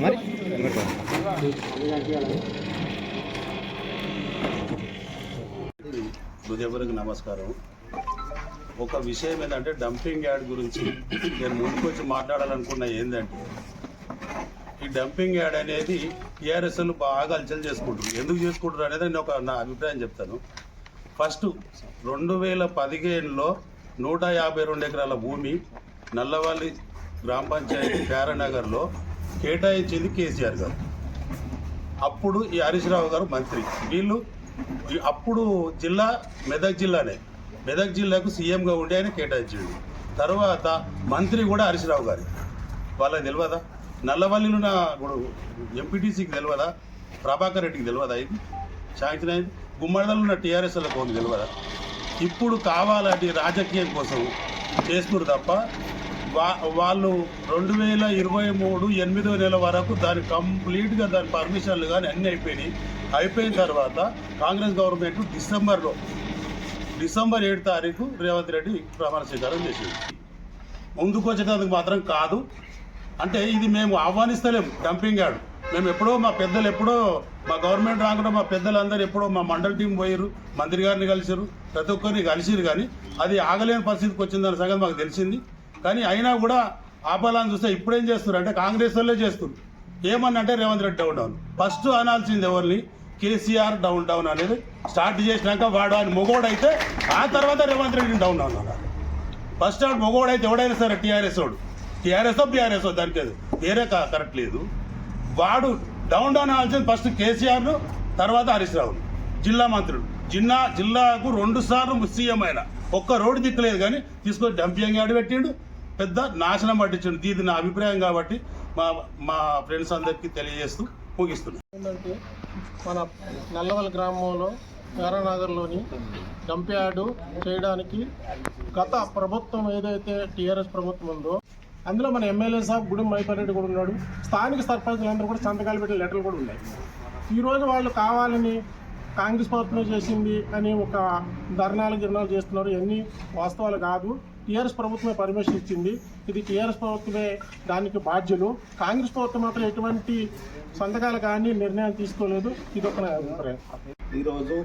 మరి? హృదయపూర్వక నమస్కారం. ఒక విషయం ఏంటంటే డంపింగ్ యార్డ్ గురించి నేను ముందుకు వచ్చి మాట్లాడాలనుకున్న ఏంటంటే ఈ డంపింగ్ యార్డ్ అనేది టీఆర్ఎస్లు బాగా అలచల్ చేసుకుంటారు ఎందుకు చేసుకుంటారు అనేది నేను ఒక నా అభిప్రాయం చెప్తాను. ఫస్ట్ రెండు వేల పదిహేనులో నూట యాభై రెండు ఎకరాల భూమి నల్లవల్లి గ్రామ పంచాయతీ ప్యారనగర్లో కేటాయించింది కేసీఆర్ గారు. అప్పుడు ఈ హరీష్ రావు గారు మంత్రి. వీళ్ళు అప్పుడు జిల్లా మెదక్ జిల్లానే. మెదక్ జిల్లాకు సీఎంగా ఉండి ఆయన కేటాయించాడు తర్వాత మంత్రి కూడా హరీష్ రావు గారి. వాళ్ళకి తెలియదా నల్లవల్లిలో నా ఇప్పుడు ఎంపీటీసీకి తెలియదా ప్రభాకర్ రెడ్డికి తెలియదా ఇది? శాంక్షన్ అయింది గుమ్మడిదలు ఉన్న టీఆర్ఎస్ తెలియదా ఇప్పుడు కావాలంటే రాజకీయం కోసం చేస్తున్నారు తప్ప వాళ్ళు రెండు వేల ఇరవై మూడు ఎనిమిదో నెల వరకు దాని కంప్లీట్గా దాని పర్మిషన్లు కానీ అన్నీ అయిపోయినాయి. అయిపోయిన తర్వాత కాంగ్రెస్ గవర్నమెంట్ డిసెంబర్లో డిసెంబర్ ఏడు తారీఖు రేవంత్ రెడ్డి ప్రమాణ స్వీకారం చేసింది. ముందుకు వచ్చేటందుకు మాత్రం కాదు. అంటే ఇది మేము ఆహ్వానిస్తలేము డంపింగ్ యార్డ్. మేము ఎప్పుడో మా పెద్దలు ఎప్పుడో మా గవర్నమెంట్ రాకుండా మా పెద్దలందరూ ఎప్పుడో మా మండలి టీం పోయారు మంత్రి గారిని కలిసారు ప్రతి ఒక్కరిని కలిసిరు కానీ అది ఆగలేని పరిస్థితికి వచ్చిందన్న సంగతి మాకు తెలిసింది. కానీ అయినా కూడా ఆపాలని చూస్తే ఇప్పుడేం చేస్తున్నారు అంటే కాంగ్రెస్ వాళ్ళే చేస్తారు ఏమన్నంటే Revanth Reddy down down. First అనాల్సింది ఎవరిని? కేసీఆర్ డౌన్ డౌన్ అనేది స్టార్ట్ చేసినాక వాడు ఆయన మొగోడైతే ఆ తర్వాత రేవంత్ రెడ్డిని డౌన్ డౌన్ అన్నారు. ఫస్ట్ ఆడు మొగోడైతే ఎవడైనా సరే టీఆర్ఎస్ వాడు. టీఆర్ఎస్ బీఆర్ఎస్ దానికి అది వేరే కా- కరెక్ట్ లేదు. వాడు డౌన్ డౌన్ అనాల్సింది ఫస్ట్ కేసీఆర్ను తర్వాత హరీష్ రావు జిల్లా మంత్రులు. జిల్లా జిల్లాకు రెండు సార్లు సీఎం అయిన. ఒక్క రోడ్డు దిక్కులేదు కానీ తీసుకొని డంపింగ్ యాడ్ పెట్టిండు. పెద్ద నాశనం పట్టించండి ఇది నా అభిప్రాయం కాబట్టి మా మా ఫ్రెండ్స్ అందరికీ తెలియజేస్తూ ముగిస్తున్నాను ఏంటంటే మన నల్లవల్ గ్రామంలో గారానగర్లోని డంప్యార్డు చేయడానికి గత ప్రభుత్వం ఏదైతే టీఆర్ఎస్ ప్రభుత్వం ఉందో అందులో మన ఎమ్మెల్యే సాబ్ గుడి మైపారెడ్డి కూడా ఉన్నాడు. స్థానిక సర్పంచులందరూ కూడా సంతకాలు పెట్టిన లెటర్లు కూడా ఉన్నాయి. ఈరోజు వాళ్ళు కావాలని కాంగ్రెస్ ప్రభుత్వం చేసింది అని ఒక ధర్నాలు గిరణాలు చేస్తున్నారు. ఇవన్నీ వాస్తవాలు కాదు. టీఆర్ఎస్ ప్రభుత్వమే పర్మిషన్ ఇచ్చింది. ఇది టీఆర్ఎస్ ప్రభుత్వమే దానికి బాధ్యులు. కాంగ్రెస్ ప్రభుత్వం మాత్రం ఎటువంటి సంతకాలు కానీ నిర్ణయం తీసుకోలేదు. ఇది ఒక అభిప్రాయం. ఈరోజు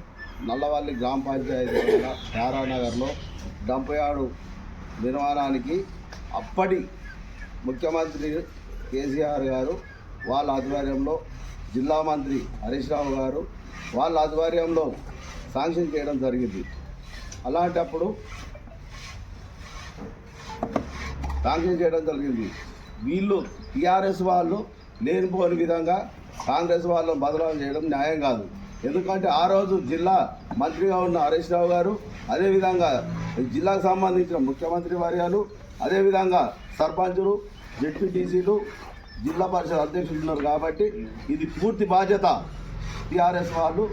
నల్లవల్లి గ్రామ పంచాయతీ శారానగర్లో డంపయాడు నిర్మాణానికి అప్పటి ముఖ్యమంత్రి కేసీఆర్ గారు వాళ్ళ ఆధ్వర్యంలో జిల్లా మంత్రి హరీష్ రావు గారు వాళ్ళ ఆధ్వర్యంలో శాంక్షన్ చేయడం జరిగింది. అలాంటప్పుడు శాంక్షన్ చేయడం జరిగింది. వీళ్ళు టీఆర్ఎస్ వాళ్ళు లేనిపోని విధంగా కాంగ్రెస్ వాళ్ళని బదలాలు చేయడం న్యాయం కాదు. ఎందుకంటే ఆ రోజు జిల్లా మంత్రిగా ఉన్న హరీష్ రావు గారు అదేవిధంగా జిల్లాకు సంబంధించిన ముఖ్యమంత్రి వర్యాలు అదేవిధంగా సర్పంచులు జెడ్పీటీసీలు జిల్లా పరిషత్ అధ్యక్షులు ఉన్నారు కాబట్టి ఇది పూర్తి బాధ్యత టీఆర్ఎస్ వాళ్ళు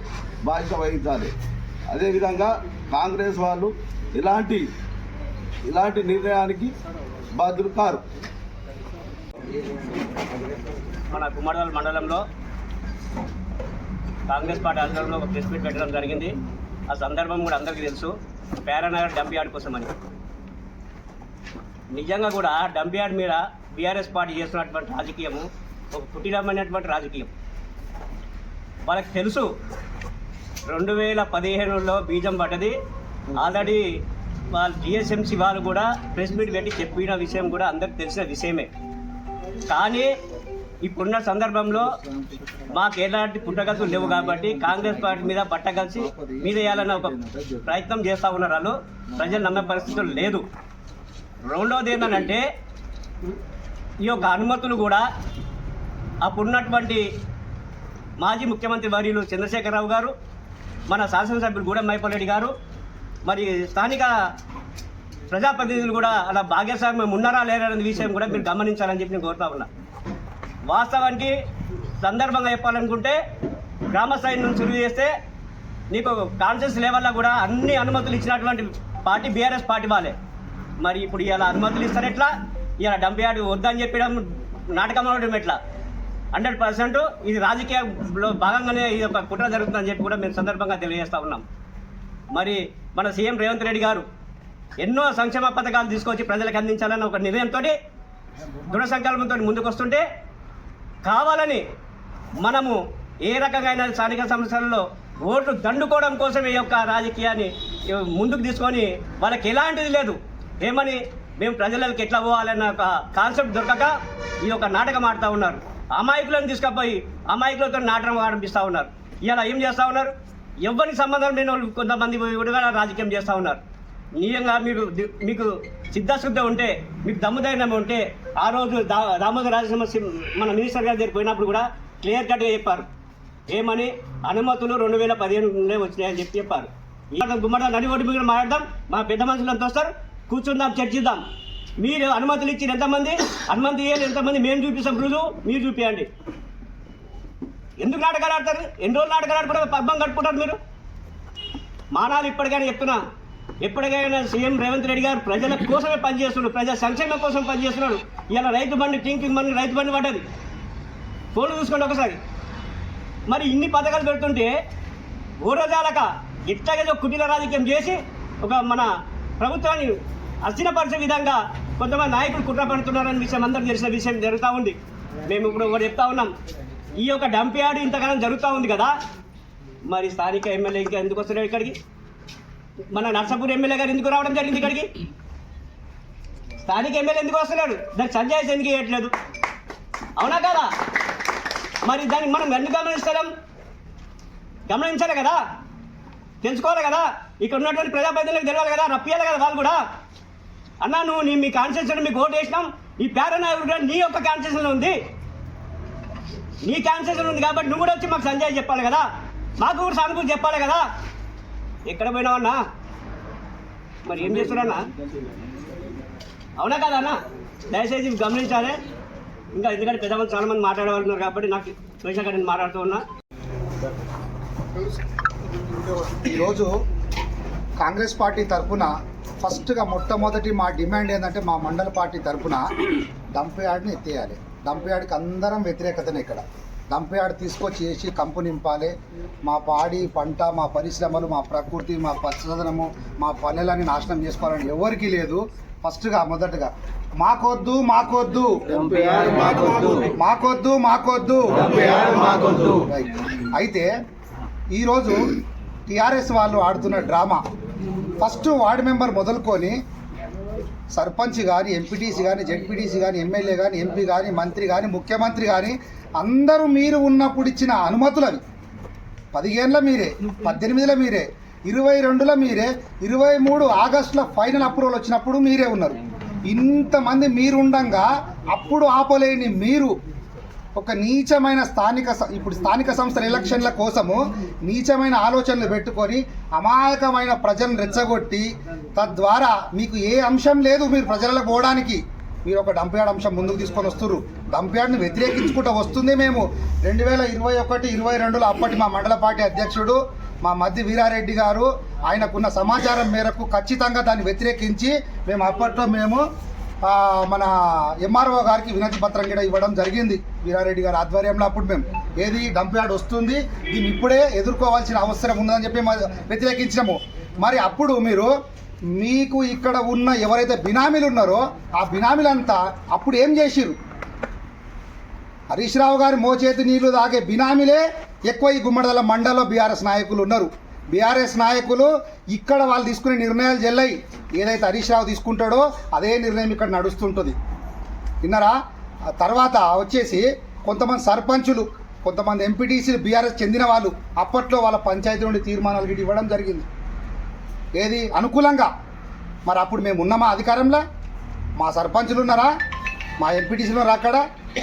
బాధ్యత వహించాలి. అదేవిధంగా కాంగ్రెస్ వాళ్ళు ఇలాంటి ఇలాంటి నిర్ణయానికి బాధ్యులు కారు. మన కుమ్మడదల మండలంలో కాంగ్రెస్ పార్టీ ఆధ్వర్యంలో ఒక ప్రెస్ మీట్ పెట్టడం జరిగింది. ఆ సందర్భం కూడా అందరికీ తెలుసు. పేరానగర్ డంప్ యార్డ్ కోసమని. నిజంగా కూడా డంప్ యార్డ్ మీద బీఆర్ఎస్ పార్టీ చేస్తున్నటువంటి రాజకీయము ఒక పుట్టినమైనటువంటి రాజకీయం. వాళ్ళకి తెలుసు రెండు వేల పదిహేనులో బీజం పడ్డది. ఆల్రెడీ వాళ్ళు జిఎస్ఎంసీ వాళ్ళు కూడా ప్రెస్ మీట్ పెట్టి చెప్పిన విషయం కూడా అందరికి తెలిసిన విషయమే. కానీ ఇప్పుడున్న సందర్భంలో మాకు ఎలాంటి పుట్టగతులు లేవు కాబట్టి కాంగ్రెస్ పార్టీ మీద పట్టగలిసి మీద వేయాలన్న ఒక ప్రయత్నం చేస్తూ ఉన్నారు వాళ్ళు. ప్రజలు నమ్మే పరిస్థితులు లేదు. రెండవది ఏంటంటే ఈ యొక్క అనుమతులు కూడా అప్పుడున్నటువంటి మాజీ ముఖ్యమంత్రి వర్యులు చంద్రశేఖరరావు గారు మన శాసనసభ్యులు గూడెం మైపాలరెడ్డి గారు మరి స్థానిక ప్రజాప్రతినిధులు కూడా అలా భాగ్యస్వామ్యం ఉన్నారా లేరా అనే విషయం కూడా మీరు గమనించాలని చెప్పి నేను కోరుతా ఉన్నా. వాస్తవానికి సందర్భంగా చెప్పాలనుకుంటే గ్రామ స్థాయి నుంచి సురువు చేస్తే నీకు కాన్షియస్ లెవెల్లో కూడా అన్ని అనుమతులు ఇచ్చినటువంటి పార్టీ బీఆర్ఎస్ పార్టీ వాళ్ళే. మరి ఇప్పుడు ఇలా అనుమతులు ఇస్తారు ఎట్లా? ఇలా డంప్ యార్డ్ వద్దని చెప్పడం నాటకం అవడం ఎట్లా? హండ్రెడ్ పర్సెంట్ ఇది రాజకీయంలో భాగంగానే ఇది ఒక కుట్ర జరుగుతుందని చెప్పి కూడా మేము సందర్భంగా తెలియజేస్తూ ఉన్నాం. మరి మన సీఎం రేవంత్ రెడ్డి గారు ఎన్నో సంక్షేమ పథకాలు తీసుకొచ్చి ప్రజలకు అందించాలన్న ఒక నిర్ణయంతో దృఢ సంకల్పంతో ముందుకు వస్తుంటే కావాలని మనము ఏ రకమైన స్థానిక సంస్థలలో ఓట్లు దండుకోవడం కోసం ఈ యొక్క రాజకీయాన్ని ముందుకు తీసుకొని వాళ్ళకి ఎలాంటిది లేదు. ఏమని మేము ప్రజలకు ఎట్లా పోవాలన్న ఒక కాన్సెప్ట్ దొరకక ఈ యొక్క నాటకం ఆడుతూ ఉన్నారు. అమాయకులను తీసుకుపోయి అమాయకులతో నాటకం ఆడిపిస్తూ ఉన్నారు. ఇలా ఏం చేస్తూ ఉన్నారు? ఎవరికి సంబంధం లేని వాళ్ళు కొంతమంది కూడా రాజకీయం చేస్తూ ఉన్నారు. నిజంగా మీకు మీకు సిద్ధశుద్ధి ఉంటే మీకు దమ్ముదైనం ఉంటే ఆ రోజు దా దామోదర రాజసింహ సి- మన మినిస్టర్ గారి దగ్గర పోయినప్పుడు కూడా క్లియర్ కట్గా చెప్పారు. ఏమని? అనుమతులు రెండు వేల పదిహేనులో వచ్చినాయని చెప్పి చెప్పారు. గుమ్మడ గుమ్మట నడి ఒడ్డు మీద మాట్లాడదాం. మా పెద్ద మనుషులు ఎంత వస్తారు? కూర్చుందాం చర్చిద్దాం. మీరు అనుమతులు ఇచ్చిన ఎంతమంది? అనుమతి ఇవ్వాలి ఎంతమంది? మేము చూపిస్తాం. రుజువు మీరు చూపించండి ఎందుకు నాటకాలు ఆడతారు? ఎన్ని రోజులు నాటకాలు ఆడుకుంటారు పబ్బం కట్టుకుంటారు మీరు? మానాలు ఇప్పటికైనా చెప్తున్నా. ఎప్పటికైనా సీఎం రేవంత్ రెడ్డి గారు ప్రజల కోసమే పనిచేస్తున్నాడు. ప్రజల సంక్షేమం కోసం పనిచేస్తున్నాడు. ఇలా రైతు బండి టింకింగ్ బండి రైతు బండి పడ్డది. ఫోన్ చూసుకోండి ఒకసారి. మరి ఇన్ని పథకాలు పెడుతుంటే ఊరజాలక ఇట్లాగేదో కుటీల రాజకీయం చేసి ఒక మన ప్రభుత్వాన్ని అస్థిరపరిచే విధంగా కొంతమంది నాయకులు కుట్ర పడుతున్నారని విషయం అందరికి తెలిసిన విషయం జరుగుతూ ఉంది. మేము ఇప్పుడు ఒకటి చెప్తా ఉన్నాం. ఈ యొక్క డంప్ యార్డ్ ఇంతకాలం జరుగుతూ ఉంది కదా? మరి స్థానిక ఎమ్మెల్యే ఇంకా ఎందుకు వస్తున్నాడు ఇక్కడికి? మన నర్సపూర్ ఎమ్మెల్యే గారు ఎందుకు రావడం జరిగింది ఇక్కడికి? స్థానిక ఎమ్మెల్యే ఎందుకు వస్తున్నాడు దానికి సంజయ్ ఎందుకు ఇవ్వట్లేదు అవునా కదా? మరి దాన్ని మనం ఎందుకు గమనిస్తాం గమనించాలి కదా? తెలుసుకోవాలి కదా? ఇక్కడ ఉన్నటువంటి ప్రజాప్రతినిధులకు తెలియాలి కదా? రప్పియాలి కదా వాళ్ళు కూడా? అన్నా నువ్వు నీ మీ కాన్స్టిట్యూషన్ మీకు ఓటు వేసినాం. ఈ పేరనాయకుడు కూడా నీ యొక్క కాన్స్టిట్యూషన్లో ఉంది. నీ కాన్స్టిట్యూషన్ ఉంది కాబట్టి నువ్వు కూడా వచ్చి మాకు సంజయ్ చెప్పాలి కదా. మాకు కూడా సానుభూతి చెప్పాలి కదా. ఎక్కడ పోయినావన్నా మరి ఏం చేస్తున్నారన్నా? అవునా కదా అన్న? దయచేసి గమనించాలి. ఇంకా ఎందుకంటే పెద్దమంది చాలా మంది మాట్లాడేవాళ్ళు కాబట్టి నాకు స్పెషల్గా నేను మాట్లాడుతూ ఉన్నా. ఈరోజు కాంగ్రెస్ పార్టీ తరఫున ఫస్ట్గా మొట్టమొదటి మా డిమాండ్ ఏంటంటే మా మండల పార్టీ తరఫున డంప్ యార్డ్ని ఎత్తేయాలి. డంప్ యార్డ్కి అందరం వ్యతిరేకతనే ఇక్కడ. డంప్ యార్డ్ తీసుకొచ్చి వేసి కంపు నింపాలి. మా పాడి పంట మా పరిశ్రమలు మా ప్రకృతి మా పచ్చదనము మా పల్లెలని నాశనం చేసుకోవాలని ఎవరికీ లేదు. ఫస్ట్గా మొదటగా. మాకొద్దు మాకొద్దు. మాకొద్దు. మాకొద్దు. అయితే ఈరోజు టిఆర్ఎస్ వాళ్ళు ఆడుతున్న డ్రామా ఫస్ట్ వార్డు మెంబర్ మొదలుకొని సర్పంచ్ కానీ ఎంపీటీసీ కానీ జెడ్పీటీసీ కానీ ఎమ్మెల్యే కానీ ఎంపీ కానీ మంత్రి కానీ ముఖ్యమంత్రి కానీ అందరూ మీరు ఉన్నప్పుడు ఇచ్చిన అనుమతులు అవి పదిహేనులో మీరే పద్దెనిమిదిలో మీరే ఇరవై రెండులో మీరే ఇరవై మూడు ఆగస్టులో ఫైనల్ అప్రూవల్ వచ్చినప్పుడు మీరే ఉన్నారు. ఇంతమంది మీరుండగా అప్పుడు ఆపలేని మీరు ఒక నీచమైన స్థానిక ఇప్పుడు స్థానిక సంస్థల ఎలక్షన్ల కోసము నీచమైన ఆలోచనలు పెట్టుకొని అమాయకమైన ప్రజలను రెచ్చగొట్టి తద్వారా మీకు ఏ అంశం లేదు మీరు ప్రజలకు పోవడానికి. మీరు ఒక డంప్యార్డ్ అంశం ముందుకు తీసుకొని వస్తున్నారు డంప్యార్డ్ని వ్యతిరేకించుకుంటూ వస్తుంది మేము. రెండు వేల ఇరవై ఒకటి ఇరవై రెండులో అప్పటి మా మండల పార్టీ అధ్యక్షుడు మా మద్ది వీరారెడ్డి గారు ఆయనకున్న సమాచారం మేరకు ఖచ్చితంగా దాన్ని వ్యతిరేకించి మేము అప్పట్లో మేము మన ఎంఆర్ఓ గారికి వినతి పత్రం కూడా ఇవ్వడం జరిగింది. వీరారెడ్డి గారి ఆధ్వర్యంలో అప్పుడు మేము ఏది డంప్ యార్డ్ వస్తుంది దీన్ని ఇప్పుడే ఎదుర్కోవాల్సిన అవసరం ఉందని చెప్పి వ్యతిరేకించినాము. మరి అప్పుడు మీరు మీకు ఇక్కడ ఉన్న ఎవరైతే బినామీలు ఉన్నారో ఆ బినామీలంతా అప్పుడు ఏం చేసిరు హరీష్ రావు గారి మోచేతి నీళ్ళు తాగే బినామీలే ఎక్కువ ఈ గుమ్మడదల మండలంలో బీఆర్ఎస్ నాయకులు ఉన్నారు. బీఆర్ఎస్ నాయకులు ఇక్కడ వాళ్ళు తీసుకునే నిర్ణయాలు చెల్లయి ఏదైతే హరీష్ రావు తీసుకుంటాడో అదే నిర్ణయం ఇక్కడ నడుస్తుంటుంది. విన్నారా? తర్వాత వచ్చేసి కొంతమంది సర్పంచులు కొంతమంది ఎంపీటీసీలు బీఆర్ఎస్ చెందిన వాళ్ళు అప్పట్లో వాళ్ళ పంచాయతీ నుండి తీర్మానాలు గిట్ ఇవ్వడం జరిగింది. ఏది? అనుకూలంగా. మరి అప్పుడు మేము ఉన్నామా అధికారంలో? మా సర్పంచులు ఉన్నారా? మా ఎంపీటీసీలు ఉన్నారా అక్కడ?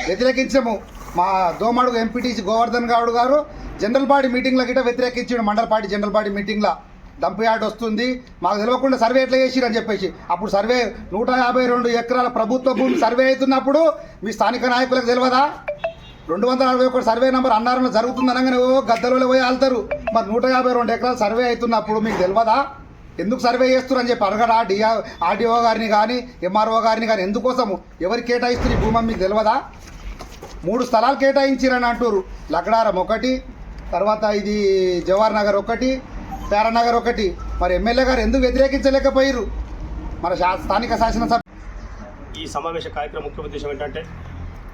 వ్యతిరేకించము. మా దోమడుగు ఎంపీటీసీ గోవర్ధన్ గౌడ్ గారు జనరల్ పార్టీ మీటింగ్లో గిట్ట వ్యతిరేకించాడు మండల పార్టీ జనరల్ పార్టీ మీటింగ్లో. డంప్ యార్డ్ వస్తుంది. మాకు తెలియకుండా సర్వే ఎట్లా చేసిరు అని చెప్పేసి. అప్పుడు సర్వే నూట యాభై రెండు ఎకరాల ప్రభుత్వ భూమి సర్వే అవుతున్నప్పుడు మీ స్థానిక నాయకులకు తెలియదా రెండు వందల అరవై ఒకటి సర్వే నెంబర్ అన్నారంలో జరుగుతుంది అనగానే ఓ గద్దలలో పోయి వెళ్తారు మరి నూట యాభై రెండు ఎకరాలు సర్వే అవుతున్నప్పుడు మీకు తెలియదా ఎందుకు సర్వే చేస్తున్నారని చెప్పి అడగడా డిఆ ఆర్డీఓ గారిని కానీ ఎంఆర్ఓ గారిని కానీ ఎందుకోసము? ఎవరు కేటాయిస్తున్న ఈ భూమి మీకు తెలియదా మూడు స్థలాలు కేటాయించిరని అంటారు లక్డారం ఒకటి తర్వాత ఇది జవహర్ నగర్ ఒకటి పేరనగర్ ఒకటి. మరి ఎమ్మెల్యే గారు ఎందుకు వ్యతిరేకించలేకపోయారు మన శా స్థానిక శాసనసభ ఈ సమావేశ కార్యక్రమం ముఖ్య ఉద్దేశం ఏంటంటే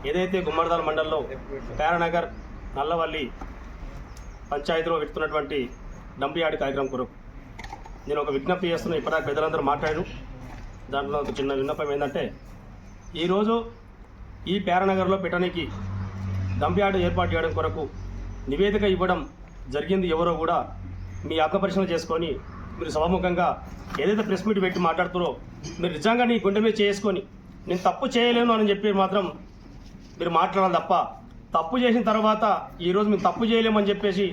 ఏదైతే గుమ్మడిదాల మండలంలో పేరనగర్ నల్లవల్లి పంచాయతీలో పెడుతున్నటువంటి డంపియాడి కార్యక్రమం కొరకు నేను ఒక విజ్ఞప్తి చేస్తున్నా. ఇప్పటిదాకా పెద్దలందరూ మాట్లాడారు. దాంట్లో ఒక చిన్న విన్నపం ఏంటంటే ఈరోజు ఈ పేరనగర్లో పెట్టడానికి డంప్ యార్డ్ ఏర్పాటు చేయడం కొరకు నివేదిక ఇవ్వడం జరిగింది ఎవరో కూడా మీ ఆత్మపరిశీలన చేసుకొని మీరు సభాముఖంగా ఏదైతే ప్రెస్ మీట్ పెట్టి మాట్లాడుతారో మీరు నిజంగా నీ గుండె మీద చేసుకొని నేను తప్పు చేయలేను అని చెప్పి మాత్రం మీరు మాట్లాడాలి తప్ప తప్పు చేసిన తర్వాత ఈరోజు మేము తప్పు చేయలేమని చెప్పేసి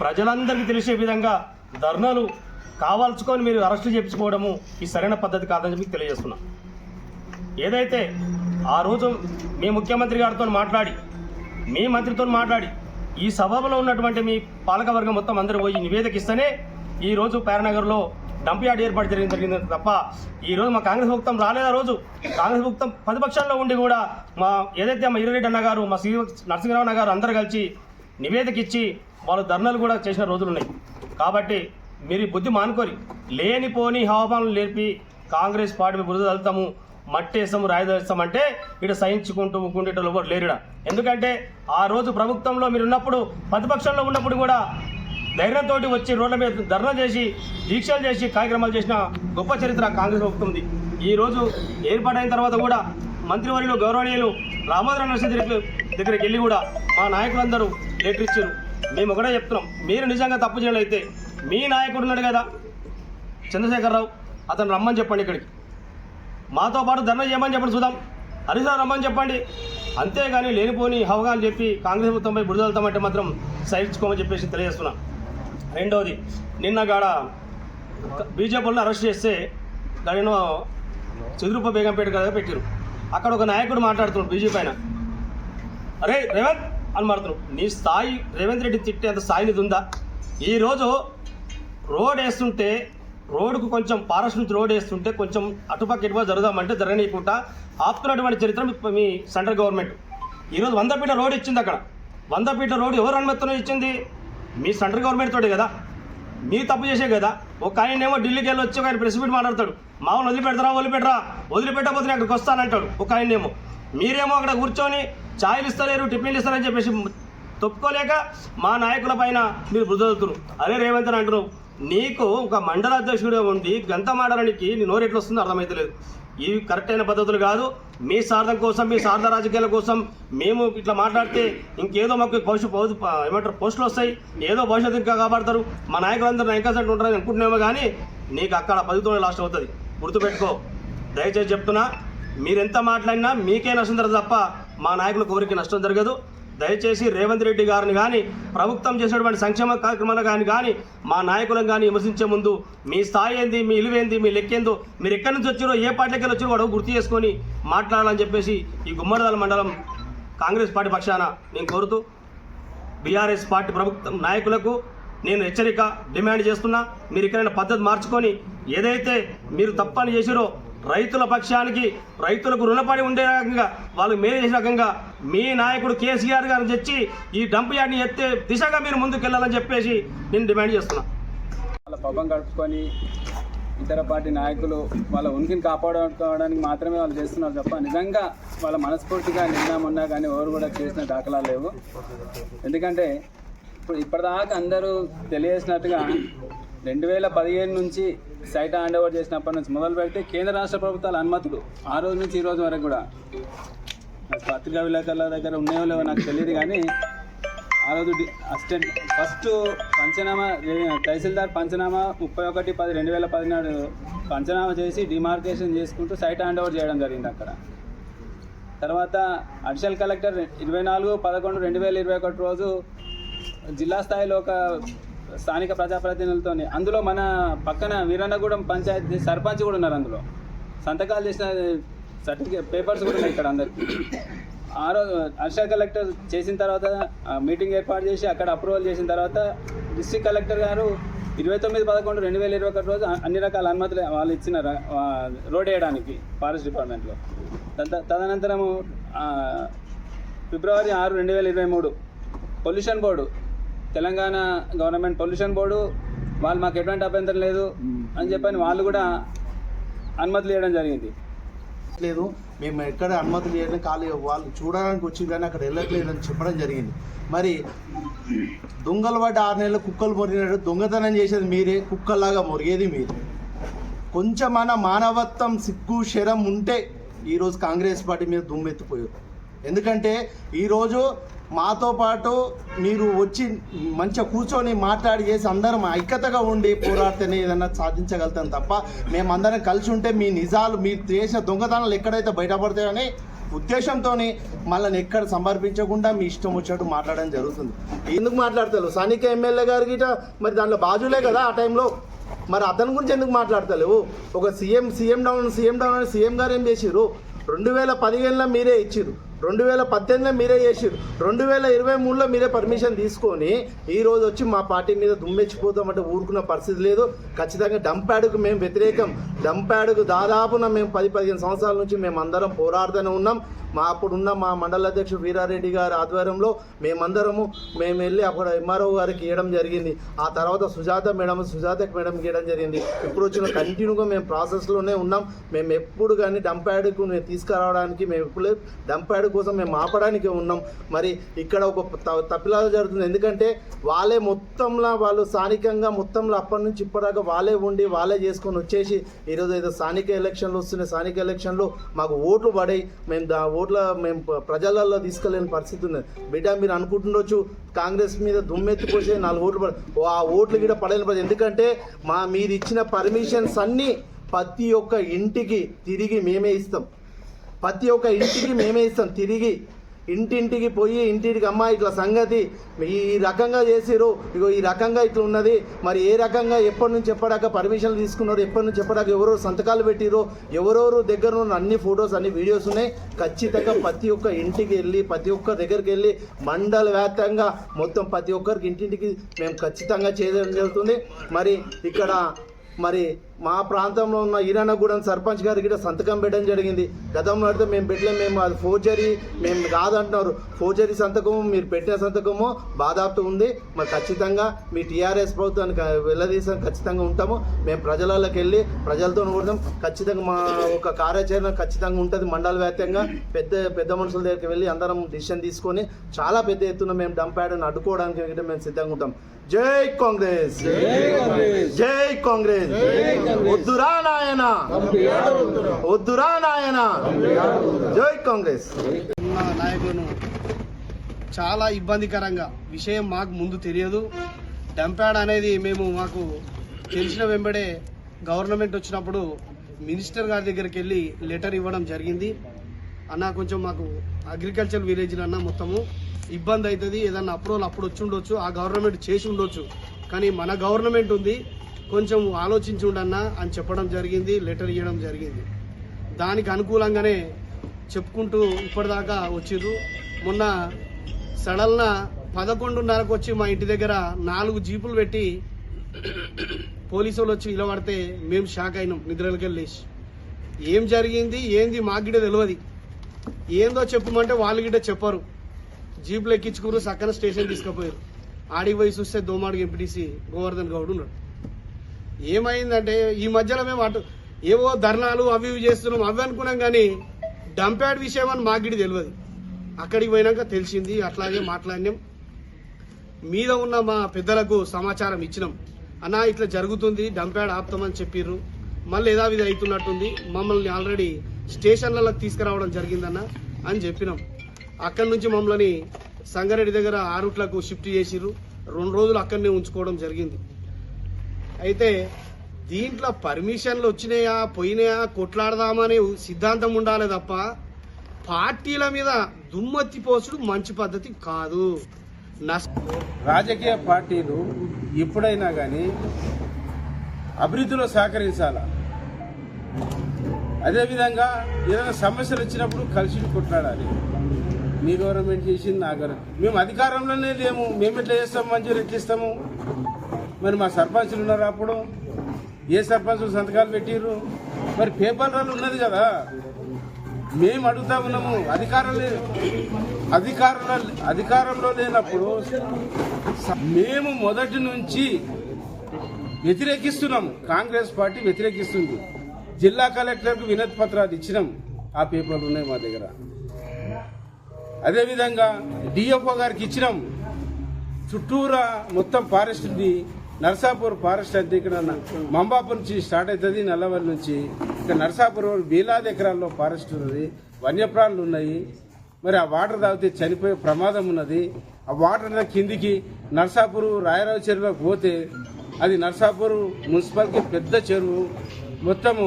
ప్రజలందరికీ తెలిసే విధంగా ధర్నాలు కావాల్చుకొని మీరు అరెస్ట్ చేయించుకోవడము ఈ సరైన పద్ధతి కాదని చెప్పి తెలియజేస్తున్నాం. ఏదైతే ఆ రోజు మీ ముఖ్యమంత్రి గారితో మాట్లాడి మీ మంత్రితో మాట్లాడి ఈ సభలో ఉన్నటువంటి మీ పాలకవర్గం మొత్తం అందరూ పోయి నివేదిక ఇస్తేనే ఈ రోజు పేరనగర్లో డంప్ యార్డ్ ఏర్పాటు జరిగింది జరిగింది తప్ప ఈ రోజు మా కాంగ్రెస్ ప్రభుత్వం రాలేదా రోజు? కాంగ్రెస్ ప్రభుత్వం ప్రతిపక్షాల్లో ఉండి కూడా మా ఏదైతే మా ఇరవై అన్న గారు మా శ్రీ నరసింహరావు అన్న గారు అందరూ కలిసి నివేదిక ఇచ్చి వాళ్ళు ధర్నాలు కూడా చేసిన రోజులు ఉన్నాయి. కాబట్టి మీరు బుద్ధి మానుకొని లేనిపోని హావమానం లేపి కాంగ్రెస్ పార్టీ బురద వెళ్తాము మట్టేస్తాము రాయదేస్తామంటే ఇక్కడ సహించుకుంటూ ఊకుండేటోళ్ళు ఎవరు లేరుడా? ఎందుకంటే ఆ రోజు ప్రభుత్వంలో మీరు ఉన్నప్పుడు ప్రతిపక్షంలో ఉన్నప్పుడు కూడా ధైర్యంతో వచ్చి రోడ్ల మీద ధర్నా చేసి దీక్షలు చేసి కార్యక్రమాలు చేసిన గొప్ప చరిత్ర కాంగ్రెస్ ప్రభుత్వం ఈ రోజు ఏర్పాటైన తర్వాత కూడా మంత్రివర్యులు గౌరవనీయులు రామోదర నరసింహ దగ్గరికి వెళ్ళి కూడా మా నాయకులందరూ లెటర్ ఇచ్చారు. మేము ఒకటే చెప్తున్నాం మీరు నిజంగా తప్పు చేయలేఅయితే మీ నాయకుడు ఉన్నాడు కదా? చంద్రశేఖరరావు అతను రమ్మని చెప్పండి ఇక్కడికి. మాతో పాటు ధర్నా చేయమని చెప్పండి చూద్దాం. హరిసార్ రమ్మని చెప్పండి. అంతేగాని లేనిపోని హవగాలు చెప్పి కాంగ్రెస్ ప్రభుత్వంపై బురద మాత్రం సహించుకోమని చెప్పేసి తెలియజేస్తున్నాం. రెండవది నిన్న గాడ బీజేపీలను అరెస్ట్ చేస్తే గాడేనో చదురుప్ప బేగంపేట కదా పెట్టారు. అక్కడ ఒక నాయకుడు మాట్లాడుతున్నాడు బీజేపీ ఆయన అరే రేవంత్ అని మాడుతున్నాడు నీ స్థాయి రేవంత్ రెడ్డి తిట్టే అంత స్థాయి నీది ఉందా? ఈరోజు రోడ్ వేస్తుంటే రోడ్డుకు కొంచెం పారస్ నుంచి రోడ్ వేస్తుంటే కొంచెం అటుపక్క ఇటుపక్క జరుగుదామంటే జరగనీయకుండా ఆపుతున్నటువంటి చరిత్ర మీ- సెంట్రల్ గవర్నమెంట్. ఈరోజు వంద పీట రోడ్ ఇచ్చింది అక్కడ. వంద పీట రోడ్ ఎవరు అనుమతితో ఇచ్చింది? మీ సెంట్రల్ గవర్నమెంట్ తోటి కదా? మీరు తప్పు చేసే కదా? ఒక ఆయన ఏమో ఢిల్లీకి వెళ్ళి వచ్చి ఒక ఆయన ప్రెస్ మీట్ మాట్లాడతాడు. మామూలు వదిలిపెడతారా? వదిలిపెట్టరా వదిలిపెట్టకపోతే నేను అక్కడికి వస్తానంటాడు ఒక ఆయన ఏమో మీరేమో అక్కడ కూర్చొని ఛాయలు ఇస్తలేరు టిఫిన్లు ఇస్తారని చెప్పేసి తొప్పుకోలేక మా నాయకుల పైన మీరు బుద్ధవుతున్నారు అరే రేవంత్ అని అంటున్నావు. నీకు ఒక మండల అధ్యక్షుడిగా ఉండి గంతమాడడానికి నీ నోరు ఎట్లా వస్తుందో అర్థమైతలేదు. ఇవి కరెక్ట్ అయిన పద్ధతులు కాదు. మీ స్వార్థం కోసం మీ స్వార్థ రాజకీయాల కోసం మేము ఇట్లా మాట్లాడితే ఇంకేదో మాకు పోస్ట్ భవిష్యత్ ఏమంటారు పోస్టులు వస్తాయి. ఏదో భవిష్యత్తు ఇంకా కాపాడతారు. మా నాయకులందరూ ఎంకసెంట్ ఉంటారని అనుకుంటున్నామో కానీ నీకు అక్కడ పదితో లాస్ట్ అవుతుంది. గుర్తుపెట్టుకో. దయచేసి చెప్తున్నా మీరెంత మాట్లాడినా మీకే నష్టం జరగదు తప్ప మా నాయకులకు ఎవరికి నష్టం జరగదు. దయచేసి రేవంత్ రెడ్డి గారిని కానీ ప్రభుత్వం చేసినటువంటి సంక్షేమ కార్యక్రమాలు కానీ కానీ మా నాయకులను కానీ విమర్శించే ముందు మీ స్థాయి ఏంది మీ ఇలువేంది మీ లెక్కేందో మీరు ఎక్కడి నుంచి వచ్చారో ఏ పార్టీకి వచ్చారో కూడా గుర్తు చేసుకొని మాట్లాడాలని చెప్పేసి ఈ గుమ్మడిదాల మండలం కాంగ్రెస్ పార్టీ పక్షాన నేను కోరుతూ బీఆర్ఎస్ పార్టీ ప్రభుత్వం నాయకులకు నేను హెచ్చరిక డిమాండ్ చేస్తున్నా. మీరు ఎక్కడైనా పద్ధతి మార్చుకొని ఏదైతే మీరు తప్పని చేసిరో రైతుల పక్షానికి రైతులకు రుణపడి ఉండే రకంగా వాళ్ళు మేలు చేసే రకంగా మీ నాయకుడు కేసీఆర్ గారిని తెచ్చి ఈ డంప్ యార్డ్ని ఎత్తే దిశగా మీరు ముందుకెళ్ళాలని చెప్పేసి నేను డిమాండ్ చేస్తున్నా. వాళ్ళ పబ్బం గడుపుకొని ఇతర పార్టీ నాయకులు వాళ్ళ ఉనికిని కాపాడుకోవడానికి మాత్రమే వాళ్ళు చేస్తున్నారు తప్ప నిజంగా వాళ్ళ మనస్ఫూర్తిగా నిన్న మొన్న కానీ ఎవరు కూడా చేసిన దాఖలాలు లేవు. ఎందుకంటే ఇప్పుడు ఇప్పటిదాకా అందరూ తెలియజేసినట్టుగా రెండు వేల పదిహేను నుంచి సైట్ హ్యాండ్ ఓవర్ చేసినప్పటి నుంచి మొదలు పెడితే కేంద్ర రాష్ట్ర ప్రభుత్వాల అనుమతులు ఆ రోజు నుంచి ఈ రోజు వరకు కూడా. పత్రికా విలేకరుల దగ్గర ఉన్నాయో లేవో నాకు తెలియదు కానీ ఆ రోజు డి- అసిస్టెంట్ ఫస్ట్ పంచనామా తహసీల్దార్ పంచనామా ముప్పై ఒకటి పది రెండు వేల పదినాడు పంచనామా చేసి డిమార్కేషన్ చేసుకుంటూ సైట్ హ్యాండ్ ఓవర్ చేయడం జరిగింది అక్కడ. తర్వాత అడిషనల్ కలెక్టర్ ఇరవై నాలుగు పదకొండు రెండు వేల ఇరవై ఒకటి రోజు జిల్లా స్థాయిలో ఒక స్థానిక ప్రజాప్రతినిధులతో అందులో మన పక్కన వీరన్నగూడెం పంచాయతీ సర్పంచ్ కూడా ఉన్నారు అందులో. సంతకాలు చేసిన సర్టిఫికేట్ పేపర్స్ కూడా ఉన్నాయి ఇక్కడ అందరికి. ఆ రోజు అర్షా కలెక్టర్ చేసిన తర్వాత మీటింగ్ ఏర్పాటు చేసి అక్కడ అప్రూవల్ చేసిన తర్వాత డిస్ట్రిక్ట్ కలెక్టర్ గారు ఇరవై తొమ్మిది పదకొండు రెండు వేల ఇరవై ఒకటి రోజు అన్ని రకాల అనుమతులు వాళ్ళు ఇచ్చిన రోడ్ వేయడానికి ఫారెస్ట్ డిపార్ట్మెంట్లో. తదనంతరము ఫిబ్రవరి ఆరు రెండు వేల ఇరవై మూడు pollution board Telangana government pollution board వాళ్ళు మాకు ఎటువంటి అభ్యంతరం లేదు అని చెప్పని వాళ్ళు కూడా అనుమతులు ఇవ్వడం జరిగింది. లేదు. మేము ఎక్కడ అనుమతి లేదని ఖాళీ వాళ్ళు చూడడానికి వచ్చింది కానీ అక్కడ వెళ్ళట్లేదని చెప్పడం జరిగింది. మరి దొంగలు పడ్డ ఆరు నెలలు కుక్కలు మొరిగినట్టు దొంగతనం చేసేది మీరే కుక్కల్లాగా మొరిగేది మీరే. కొంచెమైనా మానవత్వం సిగ్గు శరం ఉంటే ఈరోజు కాంగ్రెస్ పార్టీ మీద దుమ్మెత్తిపోయారు. ఎందుకంటే ఈరోజు మాతో పాటు మీరు వచ్చి మంచిగా కూర్చొని మాట్లాడి చేసి అందరం ఐక్యతగా ఉండి పోరాడితేనే ఏదైనా సాధించగలుగుతాం తప్ప మేమందరం కలిసి ఉంటే మీ నిజాలు మీరు చేసిన దొంగతనాలు ఎక్కడైతే బయటపడతాయని ఉద్దేశంతో మళ్ళీ ఎక్కడ సమర్పించకుండా మీ ఇష్టం వచ్చినట్టు మాట్లాడడం జరుగుతుంది. ఎందుకు మాట్లాడతారు స్థానిక ఎమ్మెల్యే గారికి మరి దాంట్లో బాజులే కదా ఆ టైంలో? మరి అతని గురించి ఎందుకు మాట్లాడతలేవు? ఒక CM CM down CM down అని సీఎం గారు ఏం చేసిరు రెండు వేల పదిహేనులో మీరే ఇచ్చిరు రెండు వేల పద్దెనిమిదిలో మీరే చేసిరు రెండు వేల ఇరవై మూడులో మీరే పర్మిషన్ తీసుకొని ఈ రోజు వచ్చి మా పార్టీ మీద దుమ్మెచ్చిపోతామంటే ఊరుకున్న పరిస్థితి లేదు. ఖచ్చితంగా డంప్యాడ్కు మేము వ్యతిరేకం. డంప్యాడ్కు దాదాపున మేము పది పదిహేను సంవత్సరాల నుంచి మేము అందరం పోరాడుతూనే ఉన్నాం. మా అప్పుడున్న మా మండల అధ్యక్షుడు వీరారెడ్డి గారి ఆధ్వర్యంలో మేమందరము మేము వెళ్ళి అక్కడ ఎంఆర్ఓ గారికి ఇవ్వడం జరిగింది. ఆ తర్వాత సుజాత మేడం సుజాతకి మేడం ఇవ్వడం జరిగింది. ఇప్పుడు వచ్చిన కంటిన్యూగా మేము ప్రాసెస్లోనే ఉన్నాం. మేము ఎప్పుడు కానీ డంప్యాడ్కు మేము తీసుకురావడానికి మేము ఎప్పుడు డంప్యాడ్ కోసం మేము ఆపడానికి ఉన్నాం. మరి ఇక్కడ ఒక తప్పిలాగా జరుగుతుంది ఎందుకంటే వాళ్ళే మొత్తంలో వాళ్ళు స్థానికంగా మొత్తంలో అప్పటి నుంచి ఇప్పటిదాకా వాళ్ళే ఉండి వాళ్ళే చేసుకొని వచ్చేసి ఈరోజు ఏదో స్థానిక ఎలక్షన్లు వస్తున్నాయి. స్థానిక ఎలక్షన్లో మాకు ఓట్లు పడాయి. మేము దా ఓట్ల మేము ప్రజలలో తీసుకెళ్ళని పరిస్థితి ఉంది బిడ్డ మీరు అనుకుంటుండొచ్చు కాంగ్రెస్ మీద దుమ్మెత్తిపోసే నాలుగు ఓట్లు పడ ఆ ఓట్లు కూడా పడలేని పరిస్థితి. ఎందుకంటే మా మీరు ఇచ్చిన పర్మిషన్స్ అన్నీ ప్రతి ఒక్క ఇంటికి తిరిగి మేమే ఇస్తాం. ప్రతి ఒక్క ఇంటికి మేమే ఇస్తాం. తిరిగి ఇంటింటికి పోయి ఇంటింటికి అమ్మ ఇట్లా సంగతి ఈ రకంగా చేసిరు ఇగో ఈ రకంగా ఇట్లా ఉన్నది. మరి ఏ రకంగా ఎప్పటి నుంచి చెప్పడాక పర్మిషన్లు తీసుకున్నారు? ఎప్పటి నుంచి చెప్పడాక ఎవరో సంతకాలు పెట్టిరో ఎవరెవరు దగ్గర ఉన్న అన్ని ఫొటోస్ అన్ని వీడియోస్ ఉన్నాయి. ఖచ్చితంగా ప్రతి ఒక్క ఇంటికి వెళ్ళి ప్రతి ఒక్క దగ్గరికి వెళ్ళి మండల వ్యాప్తంగా మొత్తం ప్రతి ఒక్కరికి ఇంటింటికి మేము ఖచ్చితంగా చేయడం జరుగుతుంది. మరి ఇక్కడ మరి మా ప్రాంతంలో ఉన్న ఈరానగూడెం సర్పంచ్ గారికి కూడా సంతకం పెట్టడం జరిగింది. గతంలో అయితే మేము పెట్టలేము మేము అది ఫోర్జరీ మేము కాదంటున్నారు. ఫోర్జరీ సంతకము మీరు పెట్టిన సంతకము బాధాప్తు ఉంది. మరి ఖచ్చితంగా మీ టీఆర్ఎస్ ప్రభుత్వానికి వెళ్ళదీసాం ఖచ్చితంగా ఉంటాము. మేము ప్రజలలోకి వెళ్ళి ప్రజలతో ఉంటాం ఖచ్చితంగా మా ఒక కార్యాచరణ ఖచ్చితంగా ఉంటుంది మండల వ్యాప్తంగా. పెద్ద పెద్ద మనుషుల దగ్గరికి వెళ్ళి అందరం డిసిషన్ తీసుకొని చాలా పెద్ద ఎత్తున మేము డంప్యాడ్ని అడ్డుకోవడానికి మేము సిద్ధంగా ఉంటాం. జై కాంగ్రెస్! జై కాంగ్రెస్! వద్దురా నాయన. వద్దురా నాయన. జై కాంగ్రెస్. నాయకులను చాలా ఇబ్బందికరంగా విషయం మాకు ముందు తెలియదు. డంప్యాడ్ అనేది మేము మాకు తెలిసిన వెంబడే గవర్నమెంట్ వచ్చినప్పుడు మినిస్టర్ గారి దగ్గరికి వెళ్ళి లెటర్ ఇవ్వడం జరిగింది. అన్న కొంచెం మాకు అగ్రికల్చర్ విలేజ్లో అన్న మొత్తము ఇబ్బంది అవుతుంది. ఏదన్నా అప్రూవల్ అప్పుడు వచ్చి ఉండొచ్చు ఆ గవర్నమెంట్ చేసి ఉండొచ్చు. కానీ మన గవర్నమెంట్ ఉంది. కొంచెం ఆలోచించి ఉండన్నా అని చెప్పడం జరిగింది లెటర్ ఇవ్వడం జరిగింది. దానికి అనుకూలంగానే చెప్పుకుంటూ ఇప్పటిదాకా వచ్చిర్రు. మొన్న సడల్న పదకొండున్నరకు వచ్చి మా ఇంటి దగ్గర నాలుగు జీపులు పెట్టి పోలీసు వాళ్ళు వచ్చి నిలబడితే మేము షాక్ అయినాం నిద్రలకి వెళ్ళేసి ఏం జరిగింది ఏంది మాకు గిట్ట తెలియదు ఏందో చెప్పమంటే వాళ్ళు గిట్ట చెప్పరు. జీపులు ఎక్కించుకున్నారు సక్కన స్టేషన్ తీసుకుపోయారు ఆడికి పోయి చూస్తే దోమాడికి ఎంపీటీసీ గోవర్ధన్ గౌడ్ ఉన్నాడు. ఏమైందంటే ఈ మధ్యలో మేము అటు ఏవో ధర్నాలు అవి ఇవి చేస్తున్నాం అవి అనుకున్నాం కానీ డంప్యాడ్ విషయం అని మాకు తెలియదు. అక్కడికి పోయినాక తెలిసింది అట్లాగే మాట్లాడినాం. మీద ఉన్న మా పెద్దలకు సమాచారం ఇచ్చినాం. అన్న ఇట్లా జరుగుతుంది డంప్యాడ్ ఆపుతామని చెప్పిర్రు. మళ్ళీ యథావిధి అవుతున్నట్టుంది. మమ్మల్ని ఆల్రెడీ స్టేషన్లలోకి తీసుకురావడం జరిగిందన్న అని చెప్పినాం. అక్కడి నుంచి మమ్మల్ని సంగారెడ్డి దగ్గర ఆరుట్లకు షిఫ్ట్ చేసిర్రు. రెండు రోజులు అక్కడనే ఉంచుకోవడం జరిగింది. అయితే దీంట్లో పర్మిషన్లు వచ్చినాయా పోయినాయా కొట్లాడదామనే సిద్ధాంతం ఉండాలి తప్ప పార్టీల మీద దుమ్మెత్తి పోసుడు మంచి పద్ధతి కాదు. రాజకీయ పార్టీలు ఎప్పుడైనా కానీ అభివృద్ధిలో సహకరించాల. అదేవిధంగా ఏదైనా సమస్యలు వచ్చినప్పుడు కలిసి కొట్లాడాలి. మీ గవర్నమెంట్ చేసింది నా గవర్నమెంట్. మేము అధికారంలోనే లేము. మేము ఎట్లా చేస్తాం? మంజూరు ఎట్లా ఇస్తాము? మరి మా సర్పంచులు ఉన్నారు అప్పుడు. ఏ సర్పంచ్ సంతకాలు పెట్టిర్రు? మరి పేపర్లలో ఉన్నది కదా. మేము అడుగుతా ఉన్నాము అధికారం లేదు. అధికారంలో అధికారంలో లేనప్పుడు మేము మొదటి నుంచి వ్యతిరేకిస్తున్నాము. కాంగ్రెస్ పార్టీ వ్యతిరేకిస్తుంది. జిల్లా కలెక్టర్కు వినతి పత్రాలు ఇచ్చినాం. ఆ పేపర్లు ఉన్నాయి మా దగ్గర. అదేవిధంగా డిఎఫ్ఓ గారికి ఇచ్చినాం. చుట్టూరా మొత్తం ఫారెస్ట్ ఉంది. నర్సాపూర్ ఫారెస్ట్ అంటే ఇక్కడ మంబాపూర్ నుంచి స్టార్ట్ అవుతుంది నల్లవల్లి నుంచి. ఇక్కడ నర్సాపూర్ వరకు వేలాది ఎకరాల్లో ఫారెస్ట్ ఉన్నది. వన్యప్రాణులు ఉన్నాయి. మరి ఆ వాటర్ తాగితే చనిపోయే ప్రమాదం ఉన్నది. ఆ వాటర్ కిందికి నర్సాపూర్ రాయరావు చెరువులోకి పోతే అది నర్సాపూర్ మున్సిపాలిటీ పెద్ద చెరువు. మొత్తము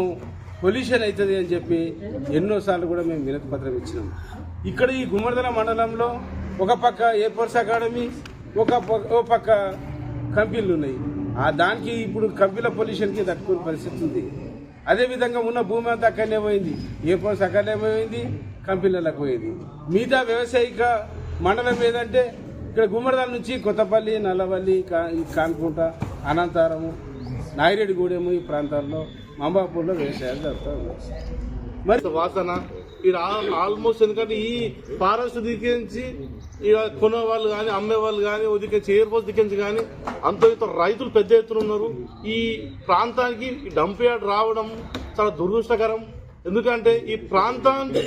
పొల్యూషన్ అవుతుంది అని చెప్పి ఎన్నోసార్లు కూడా మేము వినతి పత్రం ఇచ్చినాం. ఇక్కడ ఈ గుమ్మడిదల మండలంలో ఒక పక్క ఎయిర్ ఫోర్స్ అకాడమీ ఒక ఓ పక్క కంపెనీలు ఉన్నాయి ఆ దానికి ఇప్పుడు కంపెనీల పొల్యూషన్కి తట్టుకునే పరిస్థితి ఉంది. అదేవిధంగా ఉన్న భూమి అంతా అక్కడనే పోయింది. ఎయిర్ అక్కడనే పోయింది? కంపెనీలకు పోయింది. మిగతా వ్యవసాయిక మండలం ఏదంటే ఇక్కడ గుమ్మడిదాల నుంచి కొత్తపల్లి నల్లవల్లి కా- ఈ కాన్కుంట అనంతారము నాయిరెడ్డిగూడెము ఈ ప్రాంతాల్లో మంబాపూర్లో వ్యవసాయాలు జరుగుతూ ఉన్నాయి. మరి వాసన ఇక్కడ ఆల్మోస్ట్ ఎందుకంటే ఈ ఫారెస్ట్ దిక్కించి ఇక కొనేవాళ్ళు కానీ అమ్మే వాళ్ళు కానీ దిక్కించి ఎయిర్పోర్ట్ దిక్కించి కానీ అంత ఇంత రైతులు పెద్ద ఎత్తున ఉన్నారు. ఈ ప్రాంతానికి ఈ డంప్ యార్డ్ రావడం చాలా దురదృష్టకరం. ఎందుకంటే ఈ ప్రాంతాన్ని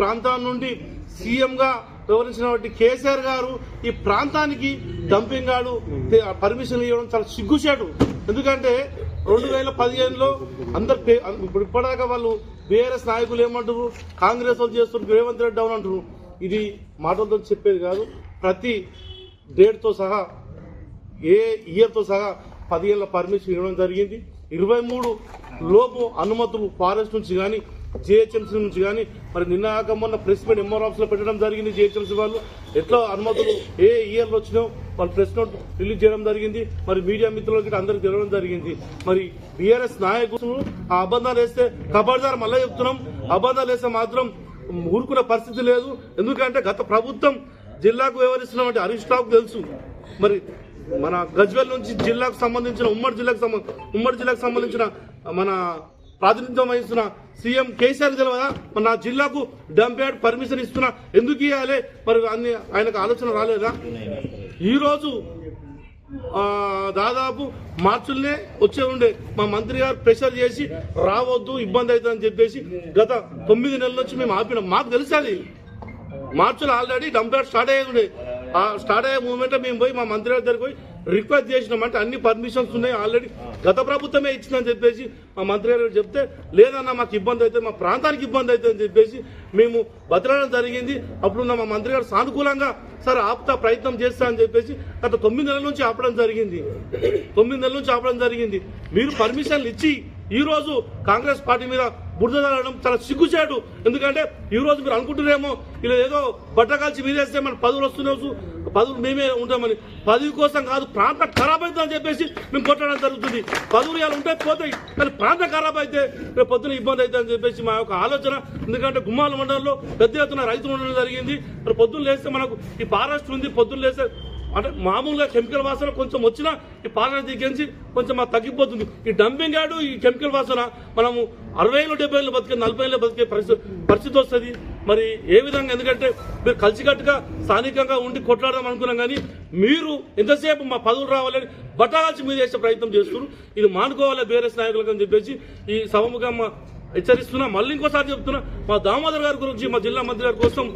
ప్రాంతం నుండి సీఎంగా వివరించినటువంటి కేసీఆర్ గారు ఈ ప్రాంతానికి డంపింగ్ యార్డు పర్మిషన్ ఇవ్వడం చాలా సిగ్గుచేటు. ఎందుకంటే రెండు వేల పదిహేనులో అందరు ఇప్పుడు ఇప్పటిదాకా వాళ్ళు బీఆర్ఎస్ నాయకులు ఏమంటారు కాంగ్రెస్ వాళ్ళు చేస్తున్నారు రేవంత్ రెడ్డి డౌన్ అంటారు ఇది మాటలతో చెప్పేది కాదు. ప్రతి డేట్తో సహా ఏ ఇయర్తో సహా పదిహేళ్ళ పర్మిషన్ ఇవ్వడం జరిగింది. ఇరవై మూడు లోపు అనుమతులు ఫారెస్ట్ నుంచి కానీ జిహెచ్ఎంసీ నుంచి కానీ మరి నిన్న కాక మొన్న ప్రెస్ మీట్ ఎంఆర్ ఆఫీస్లో పెట్టడం జరిగింది జిహెచ్ఎంసీ వాళ్ళు. ఎట్లా అనుమతులు ఏ ఇయర్లో వచ్చినాయో వాళ్ళు ప్రెస్ నోట్ రిలీజ్ చేయడం జరిగింది. మరి మీడియా మిత్రులకి అందరికి తెలవడం జరిగింది. మరి బీఆర్ఎస్ నాయకులు ఆ అబద్ధాలు వేస్తే కబడ్దార్ మళ్ళీ చెప్తున్నాం. అబద్ధాలు వేస్తే మాత్రం ఊరుకునే పరిస్థితి లేదు. ఎందుకంటే గత ప్రభుత్వం జిల్లాకు వ్యవహరిస్తున్నటువంటి హరీష్ రావుకు తెలుసు. మరి మన గజ్వెల్ నుంచి జిల్లాకు సంబంధించిన ఉమ్మడి జిల్లాకు సంబంధ ఉమ్మడి జిల్లాకు సంబంధించిన మన ప్రాతినిధ్యం వహిస్తున్న సీఎం కేసీఆర్ తెలియదా మరి నా జిల్లాకు డంప్ యార్డ్ పర్మిషన్ ఇస్తున్నా ఎందుకు ఇవ్వాలి మరి అన్ని ఆయనకు ఆలోచన రాలేదా? ఈరోజు దాదాపు మార్చుల్నే వచ్చే ఉండే మా మంత్రి గారు ప్రెషర్ చేసి రావద్దు ఇబ్బంది అవుతుందని చెప్పేసి గత తొమ్మిది నెలల నుంచి మేము ఆపినాం. మాకు తెలిసాలి మార్చులు ఆల్రెడీ డంప్ యార్డ్ స్టార్ట్ అయ్యి ఉండే. స్టార్ట్ అయ్యే మూమెంట్ మేము పోయి మా మంత్రి గారి దగ్గరికి పోయి రిక్వెస్ట్ చేసినాం. అంటే అన్ని పర్మిషన్స్ ఉన్నాయి ఆల్రెడీ. గత ప్రభుత్వమే ఇచ్చిందని చెప్పేసి మా మంత్రి గారు చెప్తే లేదన్నా మాకు ఇబ్బంది అవుతుంది మా ప్రాంతానికి ఇబ్బంది అవుతుంది అని చెప్పేసి మేము బతలడం జరిగింది. అప్పుడున్న మా మంత్రి గారు సానుకూలంగా సరే ఆపుతా ప్రయత్నం చేస్తా అని చెప్పేసి గత తొమ్మిది నెలల నుంచి ఆపడం జరిగింది. తొమ్మిది నెలల నుంచి ఆపడం జరిగింది. మీరు పర్మిషన్లు ఇచ్చి ఈ రోజు కాంగ్రెస్ పార్టీ మీద బురద తగలడం చాలా సిగ్గుచేటు. ఎందుకంటే ఈ రోజు మీరు అనుకుంటున్నారేమో ఇలా ఏదో బట్టకాల్చి మీరేస్తే మన పదవులు వస్తున్నావు పదవులు మేమే ఉంటామని. పదవి కోసం కాదు ప్రాంతం ఖరాబ్ అవుతుందని చెప్పేసి మేము కొట్టడం జరుగుతుంది. పదవులు ఇలా ఉంటే పోతాయి కానీ ప్రాంతం ఖరాబ్ అయితే రేపు పొద్దున ఇబ్బంది అవుతుంది అని చెప్పేసి మా యొక్క ఆలోచన. ఎందుకంటే గుమ్మాల మండలంలో పెద్ద ఎత్తున రైతులు ఉండడం జరిగింది. మరి పొద్దున్న లేస్తే మనకు ఈ ఫారెస్ట్ ఉంది పొద్దున్న లేస్తే అంటే మామూలుగా కెమికల్ వాసన కొంచెం వచ్చినా ఈ పాలన దిగించి కొంచెం మాకు తగ్గిపోతుంది. ఈ డంపింగ్ యార్డు ఈ కెమికల్ వాసన మనము అరవై ఏళ్ళు డెబ్బై ఏళ్ళు బతికే నలభై ఏళ్ళు బతికే పరిస్థితి పరిస్థితి వస్తుంది. మరి ఏ విధంగా? ఎందుకంటే మీరు కలిసికట్టుగా స్థానికంగా ఉండి కొట్లాడదాం అనుకున్నాం కానీ మీరు ఎంతసేపు మా పదవులు రావాలని బటాల్చి మీరు చేసే ప్రయత్నం చేస్తున్నారు. ఇది మానుకోవాలి బీఆర్ఎస్ నాయకులకు అని చెప్పేసి ఈ సభముగా మా హెచ్చరిస్తున్నా. మళ్ళీ ఇంకోసారి చెప్తున్నా మా దామోదర్ గారి గురించి మా జిల్లా మంత్రి గారి కోసం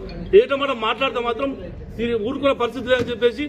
ఏటమాట మాట్లాడితే మాత్రం ఇది ఊరుకునే పరిస్థితి లేదని చెప్పేసి